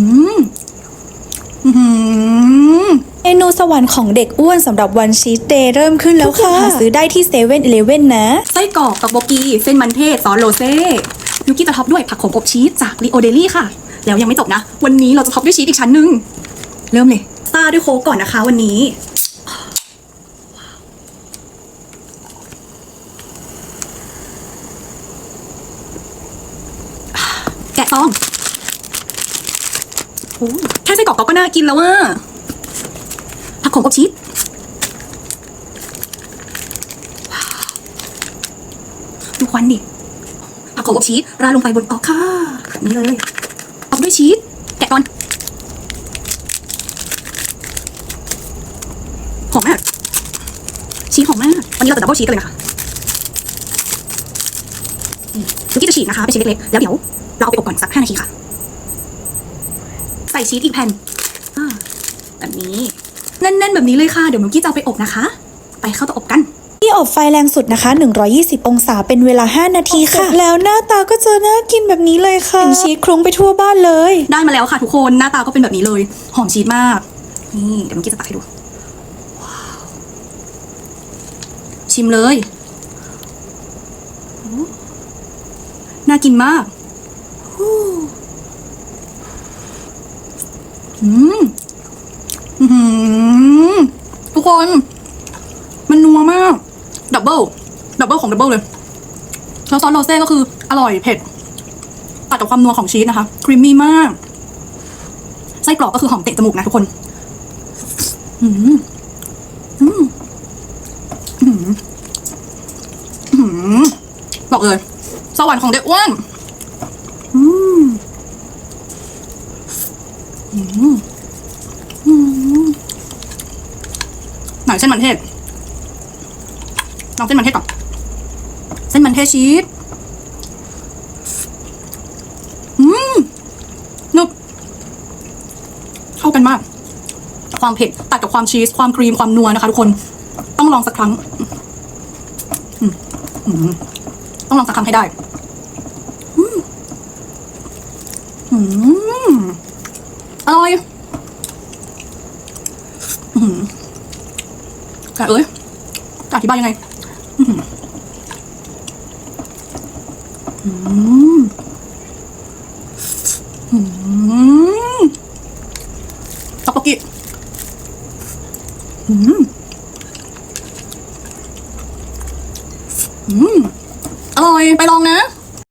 อืมอื้อหือเมนูสวรรค์ของเด็กอ้วนสำหรับวันชีสเดย์เริ่มขึ้นแล้วค่ะหาซื้อได้ที่เซเว่นอีเลเว่นนะ ไส้กรอกกับโบกีเส้นมันเทศซอสโรเซ่ยูกี้จะท็อปด้วยผักโขมอบชีสจากลีโอเดลี่ค่ะ แล้วยังไม่จบนะ วันนี้เราจะท็อปด้วยชีสอีกชั้นหนึ่งเริ่มเลยซาด้วยโค้กก่อนนะคะ วันนี้แกะซอง โอ้แค่ไส้กรอกก็น่ากินแล้วว่าผักโขมอบชีสดูควันดิผักโขมอบชีสราดลงไปบนออกค่ะนี้เลยเอาด้วยชีสแกะก่อนหอมมากชีสหอมมากวันนี้เราจะดับเบิลชีสกันเลยนะคะนี่ลูกกี้จะฉีกนะคะเป็นชิ้นเล็กๆแล้วเดี๋ยวเราเอาไปอบก่อนสักห้านาทีค่ะ ส่ชีสอีกแผ่นอ่าแบบนี้แน่นๆแบบนี้เลยค่ะ เดี๋ยวมิวกี้จะเอาไปอบนะคะ ไปเข้าเตาอบกันที่อบไฟแรงสุดนะคะ 120 องศา เป็นเวลา 5 นาทีค่ะ แล้วหน้าตาก็จะน่ากินแบบนี้เลยค่ะเห็นชีสคลุ้งไปทั่วบ้านเลย ได้มาแล้วค่ะทุกคน หน้าตาก็เป็นแบบนี้เลย หอมชีสมาก นี่เดี๋ยวเมื่อกี้จะตักให้ดูว้าวชิมเลยโอ้น่ากินมากฮู้ อืมอื้อหือทุกคน มันนัวมาก ดับเบิลดับเบิลของดับเบิลเลย แล้วซอสโรเซ่ก็คือ อร่อยเผ็ด ตัดกับความนัวของชีสนะคะ ครีมมี่มาก ไส้กรอกก็คือหอมเตะจมูกนะทุกคน อืมอืมอืมอืมบอกเลย สวรรค์ของเด็กอ้วน อืม อืมอืมไหนเส้นมันเทศลองเส้นมันเทศก่อน เส้นมันเทศชีสอืมนึบเข้ากันมาก ความเผ็ดตัดกับความชีส ความครีม ความนัวนะคะทุกคน ต้องลองสักครั้ง ต้องลองสักครั้งให้ได้ อืมอืมอร่อย อืมแต่เอ้ยจะอธิบายยังไงต๊อกโบกิอืมอืมอร่อย ไปลองนะ